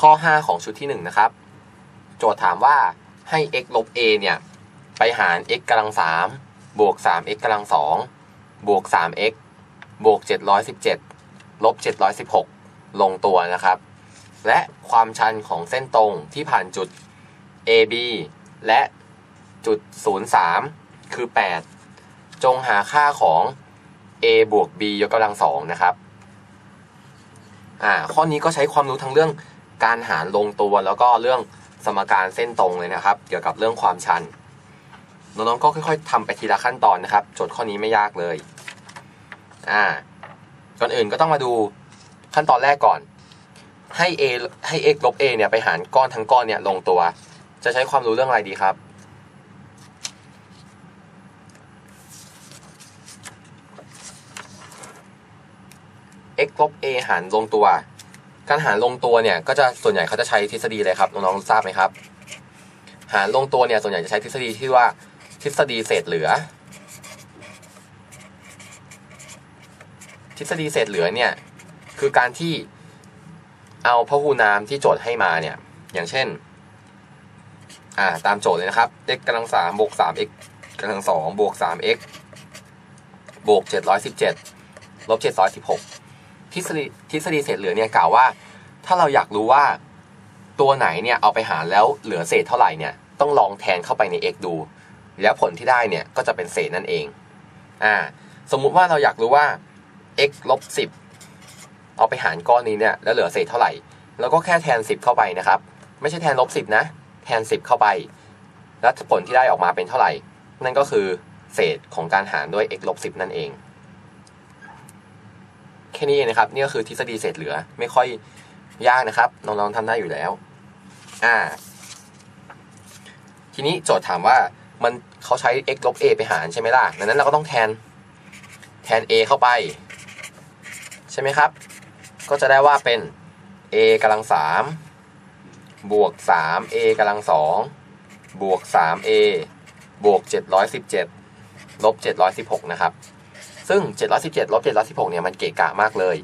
ข้อ 5 ของชุดที่ 1 นะครับ โจทย์ถามว่าให้ x ลบ a เนี่ย ไปหาร x กำลัง3บวก 3x กำลัง2บวก 3x บวก 717 ลบ 716 ลงตัวนะครับ และความชันของเส้นตรงที่ผ่านจุด AB และจุด 03 คือ 8 จงหาค่าของ a บวก b ยกกำลังสองนะครับ อ่า ข้อนี้ก็ใช้ความรู้ทั้งเรื่อง การหารลงตัวแล้วก็เรื่องสมการเส้นตรงเลยนะครับ เกี่ยวกับเรื่องความชันน้องๆก็ค่อย ๆทำไปทีละขั้นตอนนะครับ โจทย์ข้อนี้ไม่ยากเลยอ่าก่อนอื่นก็ต้องมาดูขั้นตอนแรกก่อน ให้ a ให้ x ลบ a เนี่ยไปหารก้อนทั้งก้อนเนี่ยลงตัว จะใช้ความรู้เรื่องอะไรดีครับ x ลบ a หารลงตัว การหารลงตัวเนี่ยก็จะส่วนใหญ่เขาจะใช้ทฤษฎีอะไรครับน้องๆทราบไหมครับ หารลงตัวเนี่ยส่วนใหญ่จะใช้ทฤษฎีที่ว่าทฤษฎีเศษเหลือ ทฤษฎีเศษเหลือเนี่ยคือการที่เอาพหูนามที่โจทย์ให้มาเนี่ยอย่างเช่นอ่าตามโจทย์เลยนะครับ x กำลังสามบวกสาม x กำลังสองบวกสาม x บวกเจ็ดร้อยสิบเจ็ดลบเจ็ดร้อยสิบหก ทฤษฎีทฤษฎีเศษเหลือเนี่ยกล่าวว่า ถ้าเราอยากรู้ว่าตัวไหนเนี่ยเอาไปหารแล้วเหลือเศษเท่าไหร่เนี่ยต้องลองแทนเข้าไปใน x ดู แล้วผลที่ได้เนี่ยก็จะเป็นเศษนั่นเองอ่าสมมุติว่าเราอยากรู้ว่า x ลบสิบเอาไปหารก้อนนี้เนี่ยแล้วเหลือเศษเท่าไหร่แล้วก็แค่แทน 10 เข้าไปนะครับ ไม่ใช่แทนลบสิบนะ แทน 10 เข้าไป แล้วผลที่ได้ออกมาเป็นเท่าไหร่ นั่นก็คือเศษของการหารด้วย x ลบสิบนั่นเอง แค่นี้เองนะครับ นี่ก็คือทฤษฎีเศษเหลือ ไม่ค่อยยากนะครับน้องๆทำได้อยู่แล้ว อ่า ทีนี้โจทย์ถามว่ามันเขาใช้ x ลบ a ไปหารใช่ไหมล่ะดังนั้นเราก็ต้องแทนแทน a เข้าไป ใช่ไหมครับ ก็จะได้ว่าเป็น a กำลังสามบวก 3a กำลังสองบวก 3a บวก 717 ลบ 716 นะครับ ซึ่ง 717ลบ716เนี่ยมันเกะกะมากเลย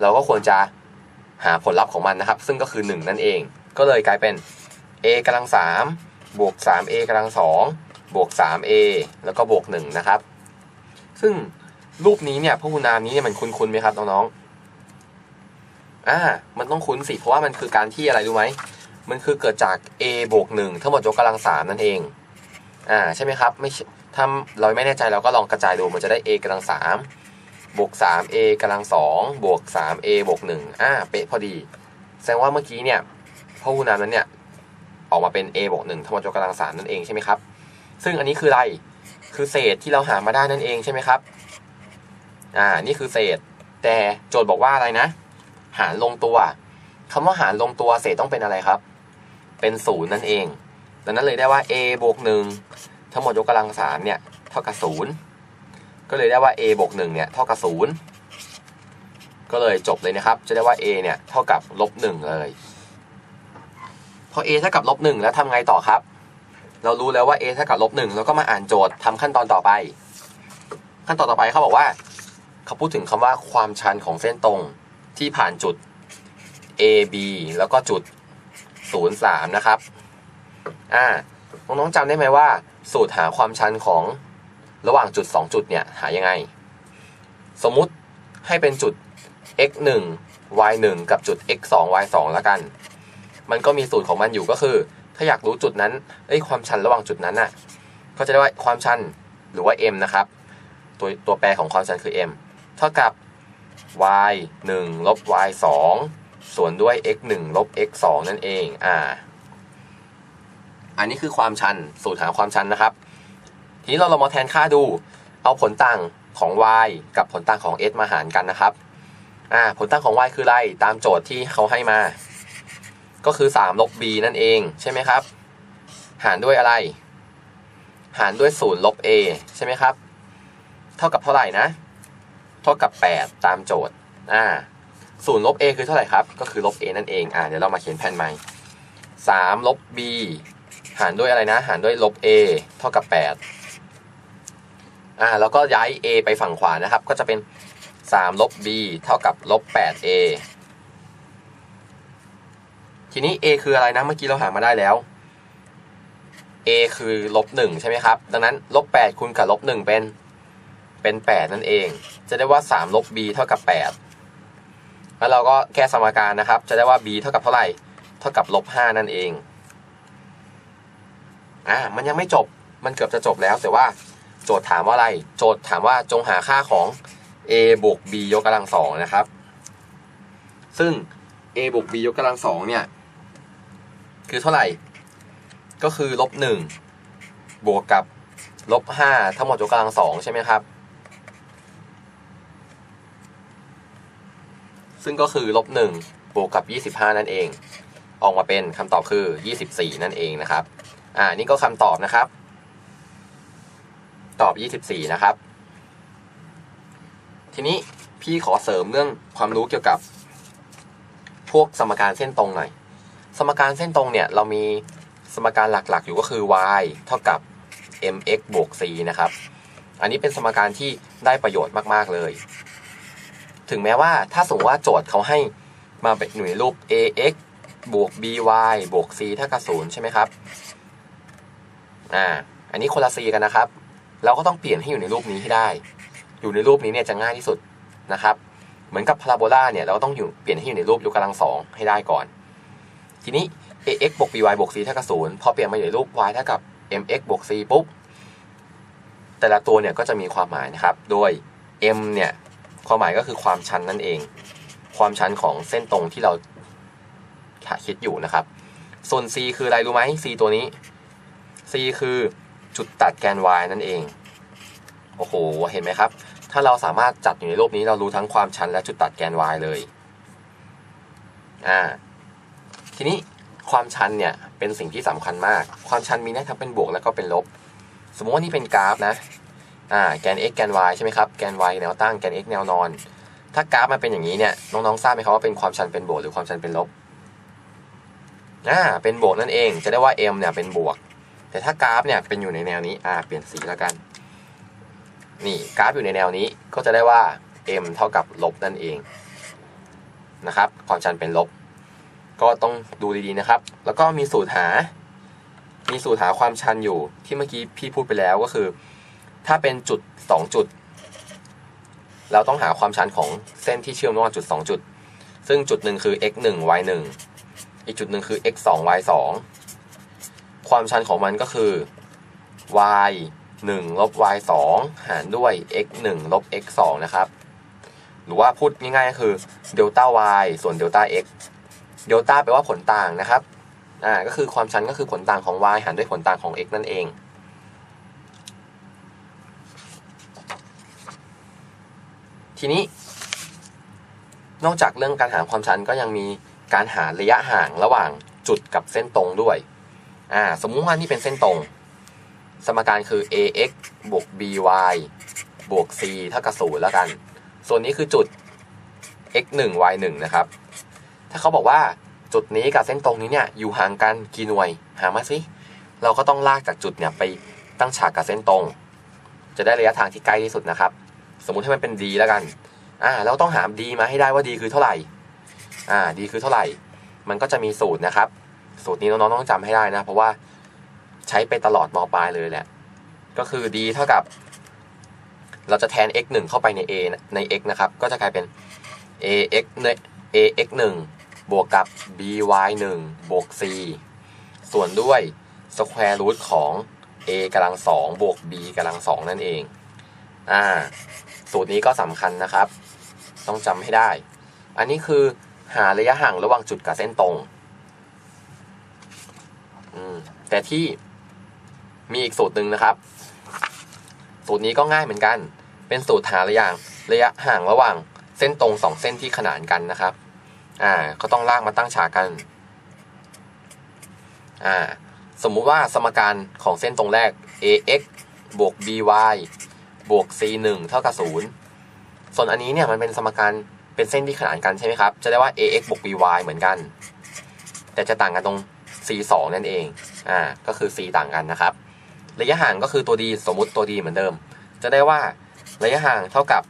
เราก็ควรจะหาผลลัพธ์ของมันนะครับ ซึ่งก็คือ 1 นั่นเอง ก็เลยกลายเป็น a กำลัง3บวก 3a กำลัง2บวก 3a แล้วก็บวก 1 นะครับ ซึ่งรูปนี้เนี่ยพหูนามนี้เนี่ยมันคุ้นๆไหมครับน้องๆอ่ามันต้องคุ้นสิ เพราะว่ามันคือการที่อะไรรู้ไหม มันคือเกิดจาก a บวก1ทั้งหมดยกกำลัง3นั่นเอง อ่าใช่ไหมครับ ไม่ ถ้าเราไม่แน่ใจเราก็ลองกระจายดูมันจะได้ a กำลัง3บวก 3a กำลัง2บวก 3a บวก1อ่าเป๊ะพอดี แสดงว่าเมื่อกี้เนี่ยพหูนามนั้นเนี่ยออกมาเป็น a บวก1ทั้งหมดยกกำลัง3นั่นเองใช่ไหมครับ ซึ่งอันนี้คืออะไรคือเศษที่เราหามาได้นั่นเองใช่ไหมครับอ่านี่คือเศษ แต่โจทย์บอกว่าอะไรนะ หารลงตัวคำว่าหารลงตัวเศษต้องเป็นอะไรครับ เป็นศูนย์นั่นเองดังนั้นเลยได้ว่า a บวกหนึ่ง ทั้งหมดยกกำลังสามเนี่ยเท่ากับศูนย์ก็เลยได้ว่า a บวกหนึ่งเนี่ยเท่ากับศูนย์ก็เลยจบเลยนะครับ จะได้ว่า a เนี่ยเท่ากับลบหนึ่งเลยพอ a เท่ากับลบหนึ่งแล้วทำไงต่อครับ เรารู้แล้วว่า a เท่ากับลบหนึ่งแล้วก็มาอ่านโจทย์ทำขั้นตอนต่อไป ขั้นตอนต่อไปเขาบอกว่าเขาพูดถึงคำว่าความชันของเส้นตรงที่ผ่านจุด A B แล้วก็จุด 0 3 นะครับ อ่า น้องๆจำได้ไหมว่า สูตรหาความชันของระหว่างจุด 2 จุดเนี่ยหายังไง สมมุติให้เป็นจุด x 1 y 1กับจุด x 2 y 2แล้วกัน มันก็มีสูตรของมันอยู่ก็คือ ถ้าอยากรู้จุดนั้นเอ้ยความชันระหว่างจุดนั้นน่ะ ก็จะได้ว่าความชันหรือว่า m นะครับ ตัวตัวแปรของความชันคือ m เท่ากับ y 1ลบ y 2ส่วนด้วย x 1ลบ x 2นั่นเอง อ่า อันนี้คือความชันสูตรหาความชันนะครับ ทีนี้เราลองมาแทนค่าดู เอาผลต่างของ y กับผลต่างของ x มาหารกันนะครับอ่าผลต่างของ y คืออะไรตามโจทย์ที่เขาให้มา ก็คือ3ลบ b นั่นเองใช่ไหมครับ หารด้วยอะไร หารด้วย0ลบ a ใช่ไหมครับ เท่ากับเท่าไหร่นะ เท่ากับ 8 ตามโจทย์อ่าศูนย์ลบ a คือเท่าไหร่ครับ ก็คือลบ a นั่นเอง อ่า เดี๋ยวเรามาเขียนแผ่นใหม่3ลบ b หารด้วยอะไรนะ หารด้วยลบ a เท่ากับ 8 อ่า แล้วก็ย้าย a ไปฝั่งขวานะครับ ก็จะเป็น 3 ลบ b เท่ากับลบ 8a ทีนี้ a คืออะไรนะ เมื่อกี้เราหามาได้แล้ว a คือลบหนึ่งใช่ไหมครับ ดังนั้นลบแปดคูณกับลบหนึ่งเป็น เป็นแปดนั่นเอง จะได้ว่าสามลบ b เท่ากับแปดแล้วเราก็แก้สมการนะครับ จะได้ว่า b เท่ากับเท่าไหร่ เท่ากับลบห้านั่นเอง อ่ามันยังไม่จบมันเกือบจะจบแล้ว แต่ว่าโจทย์ถามว่าอะไร โจทย์ถามว่าจงหาค่าของ a บวก b ยกกำลังสองนะครับ ซึ่ง a บวก b ยกกำลังสองเนี่ยคือเท่าไหร่ ก็คือลบหนึ่งบวกกับลบห้าทั้งหมดยกกำลังสองใช่ไหมครับ ซึ่งก็คือลบหนึ่งบวกกับยี่สิบห้านั่นเอง ออกมาเป็นคำตอบคือยี่สิบสี่นั่นเองนะครับ อ่านี่ก็คำตอบนะครับ ตอบยี่สิบสี่นะครับ ทีนี้พี่ขอเสริมเรื่องความรู้เกี่ยวกับ พวกสมการเส้นตรงหน่อย สมการเส้นตรงเนี่ย เรามีสมการหลักๆ อยู่ก็คือ y เท่ากับ mx บวก c นะครับ อันนี้เป็นสมการที่ได้ประโยชน์มากๆเลย ถึงแม้ว่าถ้าสมมติว่าโจทย์เขาให้มาเป็นหน่วยรูป ax บวก by บวก c เท่ากับ0ใช่ไหมครับ อ่าอันนี้คนละ c กันนะครับ เราก็ต้องเปลี่ยนให้อยู่ในรูปนี้ให้ได้ อยู่ในรูปนี้เนี่ยจะง่ายที่สุดนะครับ เหมือนกับพาราโบลาเนี่ยเราก็ต้องอยู่เปลี่ยนให้อยู่ในรูปยกกำลังสองให้ได้ก่อน ทีนี้ ax บวก by บวก c เท่ากับ0พอเปลี่ยนมาอยู่ในรูป y เท่ากับ mx บวก c ปุ๊บแต่ละตัวเนี่ยก็จะมีความหมายนะครับ โดย m เนี่ยความหมายก็คือความชันนั่นเอง ความชันของเส้นตรงที่เราคิดอยู่นะครับ ส่วน c คืออะไรรู้ไหม c ตัวนี้ c คือจุดตัดแกน y นั่นเอง โอ้โห เห็นไหมครับ ถ้าเราสามารถจัดอยู่ในรูปนี้เรารู้ทั้งความชันและจุดตัดแกน y เลย อ่า ทีนี้ความชันเนี่ยเป็นสิ่งที่สำคัญมาก ความชันมีได้ทั้งเป็นบวกแล้วก็เป็นลบ สมมติว่านี่เป็นกราฟนะ อ่า แกน x แกน y ใช่ไหมครับ แกน y แนวตั้ง แกน x แนวนอน ถ้ากราฟมันเป็นอย่างนี้เนี่ย น้องๆ ทราบไหมครับว่าเป็นความชันเป็นบวกหรือความชันเป็นลบ อ่า เป็นบวกนั่นเอง จะได้ว่า m เนี่ยเป็นบวก แต่ถ้ากราฟเนี่ยเป็นอยู่ในแนวนี้อ่าเปลี่ยนสีแล้วกัน นี่กราฟอยู่ในแนวนี้ก็จะได้ว่า m เท่ากับลบนั่นเองนะครับ ความชันเป็นลบ ก็ต้องดูดีๆนะครับ แล้วก็มีสูตรหา มีสูตรหาความชันอยู่ที่เมื่อกี้พี่พูดไปแล้วก็คือ ถ้าเป็นจุด 2 จุด เราต้องหาความชันของเส้นที่เชื่อมระหว่างจุด 2 จุด ซึ่งจุดหนึ่งคือ x 1 y 1อีกจุดหนึ่งคือ x 2 y 2 ความชันของมันก็คือ y 1ลบ y 2หารด้วย x 1ลบ x 2นะครับ หรือว่าพูดง่ายๆก็คือเดลต้า y ส่วนเดลต้า x เดลต้าแปลว่าผลต่างนะครับ อ่า ก็คือความชันก็คือผลต่างของ y หารด้วยผลต่างของ x นั่นเอง ทีนี้ นอกจากเรื่องการหาความชันก็ยังมีการหาระยะห่างระหว่างจุดกับเส้นตรงด้วย อ่าสมมุติว่านี่เป็นเส้นตรง สมการคือ ax บวก by บวก c เท่ากับ0แล้วกัน ส่วนนี้คือจุด x 1 y 1นะครับ ถ้าเขาบอกว่าจุดนี้กับเส้นตรงนี้เนี่ยอยู่ห่างกันกี่หน่วย หามาสิ เราก็ต้องลากจากจุดเนี่ยไปตั้งฉากกับเส้นตรง จะได้ระยะทางที่ใกล้ที่สุดนะครับ สมมุติให้มันเป็น d แล้วกัน อ่าเราต้องหา d มาให้ได้ว่า d คือเท่าไหร่ อ่า d คือเท่าไหร่ มันก็จะมีสูตรนะครับ สูตรนี้น้องๆต้องจำให้ได้นะ เพราะว่าใช้ไปตลอดมปลายเลยแหละ ก็คือ d เท่ากับ เราจะแทน x 1เข้าไปใน a ใน x นะครับ ก็จะกลายเป็น ax ใน ax 1บวกกับ by 1บวก c ส่วนด้วย square root ของ a กำลัง2บวก b กำลัง2นั่นเอง อ่า สูตรนี้ก็สำคัญนะครับ ต้องจำให้ได้ อันนี้คือหาระยะห่างระหว่างจุดกับเส้นตรง อืมแต่ที่มีอีกสูตรหนึ่งนะครับ สูตรนี้ก็ง่ายเหมือนกัน เป็นสูตรหาระยะระยะห่างระหว่างเส้นตรงสองเส้นที่ขนานกันนะครับ อ่า ก็ต้องลากมาตั้งฉากกัน อ่า สมมุติว่าสมการของเส้นตรงแรก ax บวก by บวก c 1เท่ากับ0ส่วนอันนี้เนี่ยมันเป็นสมการเป็นเส้นที่ขนานกันใช่ไหมครับ จะได้ว่า ax บวก by เหมือนกัน แต่จะต่างกันตรง c 2 นั่นเอง อ่า ก็คือ c ต่างกันนะครับ ระยะห่างก็คือตัวดีสมมุติตัวดีเหมือนเดิม จะได้ว่าระยะห่างเท่ากับ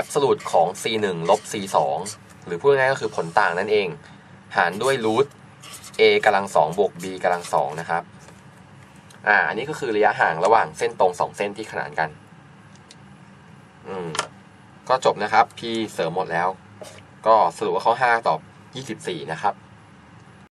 absolute ของ c 1 ลบ c 2 หรือพูดง่ายๆก็คือผลต่างนั่นเอง หารด้วยรูท a กำลังสองบวก b กำลังสองนะครับ อ่า อันนี้ก็คือระยะห่างระหว่างเส้นตรงสองเส้นที่ขนานกัน อืม ก็จบนะครับพี่เสริมหมดแล้ว ก็สรุปว่าข้อ 5 ตอบ 24 นะครับ